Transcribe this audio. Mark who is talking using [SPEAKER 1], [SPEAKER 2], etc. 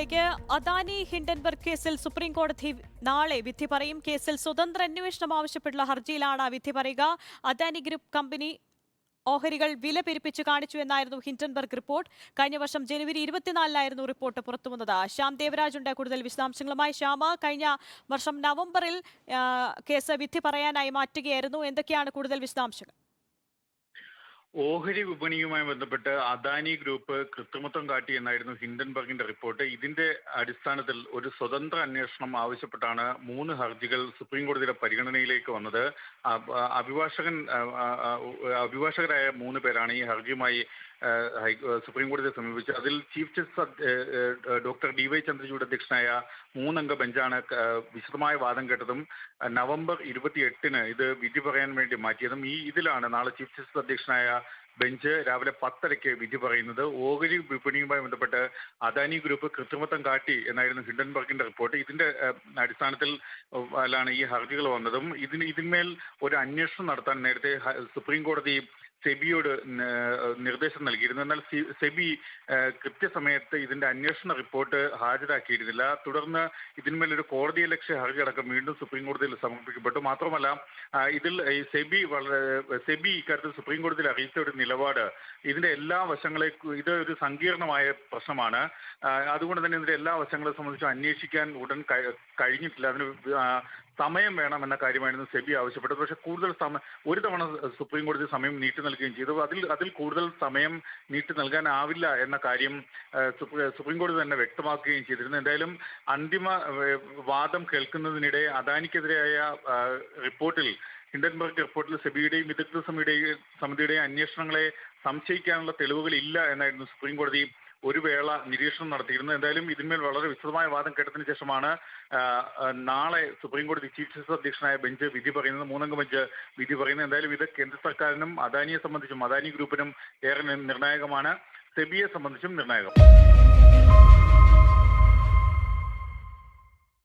[SPEAKER 1] വാർത്തകളിലേക്ക് അദാനി ഹിൻഡൻബർഗ് കേസിൽ സുപ്രീം കോടതി നാളെ വിധി പറയും. കേസിൽ സ്വതന്ത്ര അന്വേഷണം ആവശ്യപ്പെട്ടുള്ള ഹർജിയിലാണ് വിധി പറയുക. അദാനി ഗ്രൂപ്പ് കമ്പനി ഓഹരികൾ വില പെരുപ്പിച്ച് കാണിച്ചു എന്നായിരുന്നു ഹിൻഡൻബർഗ് റിപ്പോർട്ട്. കഴിഞ്ഞ വർഷം ജനുവരി ഇരുപത്തിനാലിലായിരുന്നു റിപ്പോർട്ട് പുറത്തുവന്നത്. ശ്യാം ദേവരാജ് ഉണ്ട്. കൂടുതൽ വിശദാംശങ്ങളുമായി ശ്യാമ. കഴിഞ്ഞ വർഷം നവംബറിൽ കേസ് വിധി പറയാനായി മാറ്റുകയായിരുന്നു. എന്തൊക്കെയാണ് കൂടുതൽ വിശദാംശങ്ങൾ?
[SPEAKER 2] ഓഹരി വിപണിയുമായി ബന്ധപ്പെട്ട് അദാനി ഗ്രൂപ്പ് കൃത്രിമത്വം കാട്ടി എന്നായിരുന്നു ഹിൻഡൻബർഗിന്റെ റിപ്പോർട്ട് ഇതിന്റെ അടിസ്ഥാനത്തിൽ ഒരു സ്വതന്ത്ര അന്വേഷണം ആവശ്യപ്പെട്ടാണ് മൂന്ന് ഹർജികൾ സുപ്രീം കോടതിയുടെ പരിഗണനയിലേക്ക് വന്നത്. അഭിഭാഷകൻ അഭിഭാഷകരായ മൂന്ന് പേരാണ് ഈ ഹർജിയുമായി ഹൈ- സുപ്രീം കോടതിയെ സമീപിച്ചത് അതിൽ chief justice doctor D Y Chandrachud അധ്യക്ഷനായ മൂന്നംഗ ബെഞ്ചാണ് വിശദമായ വാദം കേട്ടതും നവംബർ ഇരുപത്തിയെട്ടിന് ഇത് വിധി പറയാൻ വേണ്ടി മാറ്റിയതും ഈ ഇതിലാണ് നാളെ ചീഫ് ജസ്റ്റിസ് അധ്യക്ഷനായ ബെഞ്ച് രാവിലെ പത്തരയ്ക്ക് വിധി പറയുന്നത്. ഓഹരി വിപണിയുമായി ബന്ധപ്പെട്ട് അദാനി ഗ്രൂപ്പ് കൃത്രിമത്വം കാട്ടി എന്നായിരുന്നു ഹിൻഡൻബർഗിന്റെ റിപ്പോർട്ട്. ഇതിന്റെ അടിസ്ഥാനത്തിൽ ലാണ് ഈ ഹർജികൾ വന്നതും. ഇതിന് ഇതിന്മേൽ ഒരു അന്വേഷണം നടത്താൻ നേരത്തെ സുപ്രീം കോടതി സെബിയോട് നിർദ്ദേശം നൽകിയിരുന്നു. എന്നാൽ സെബി കൃത്യസമയത്ത് ഇതിന്റെ അന്വേഷണ റിപ്പോർട്ട് ഹാജരാക്കിയിരുന്നില്ല. തുടർന്ന് ഇതിന്മേലൊരു കോടതി ലക്ഷ്യ ഹർജി അടക്കം വീണ്ടും സുപ്രീം കോടതിയിൽ സമർപ്പിക്കപ്പെട്ടു. മാത്രമല്ല ഇതിൽ സെബി വളരെ സെബി ഇക്കാര്യത്തിൽ സുപ്രീം കോടതിയിൽ അറിയിച്ച ഒരു നിലപാട് ഇതിന്റെ എല്ലാ വശങ്ങളെ ഇത് ഒരു സങ്കീർണമായ പ്രശ്നമാണ്. അതുകൊണ്ട് തന്നെ ഇതിന്റെ എല്ലാ വശങ്ങളെ സംബന്ധിച്ച് അന്വേഷിക്കാൻ ഉടൻ കഴിഞ്ഞിട്ടില്ല. അതിന് സമയം വേണമെന്ന കാര്യമായിരുന്നു സെബി ആവശ്യപ്പെട്ടത്. പക്ഷേ കൂടുതൽ സമയം ഒരു തവണ സുപ്രീം കോടതി സമയം നീട്ടി നൽകുകയും ചെയ്തു. അതിൽ അതിൽ കൂടുതൽ സമയം നീട്ടി നൽകാനാവില്ല എന്ന കാര്യം സുപ്രീംകോടതി സുപ്രീം കോടതി തന്നെ വ്യക്തമാക്കുകയും ചെയ്തിരുന്നു. എന്തായാലും അന്തിമ വാദം കേൾക്കുന്നതിനിടെ അദാനിക്കെതിരായ റിപ്പോർട്ടിൽ ഹിൻഡൻബർഗ് റിപ്പോർട്ടിൽ സെബിയുടെയും വിദഗ്ധ സമിതിയുടെയും സമിതിയുടെയും അന്വേഷണങ്ങളെ സംശയിക്കാനുള്ള തെളിവുകൾ ഇല്ല എന്നായിരുന്നു സുപ്രീം കോടതി ഒരു വേള നിരീക്ഷണം നടത്തിയിരുന്നു. എന്തായാലും ഇതിന്മേൽ വളരെ വിശദമായ വാദം കേട്ടതിന് ശേഷമാണ് നാളെ സുപ്രീം കോടതി ചീഫ് ജസ്റ്റിസ് അധ്യക്ഷനായ ബെഞ്ച് വിധി പറയുന്നത് മൂന്നംഗ ബെഞ്ച് വിധി പറയുന്നത്. എന്തായാലും ഇത് കേന്ദ്ര സർക്കാരിനും അദാനിയെ സംബന്ധിച്ചും അദാനി ഗ്രൂപ്പിനും ഏറെ നിർണായകമാണ്. സെബിയെ സംബന്ധിച്ചും നിർണായകം.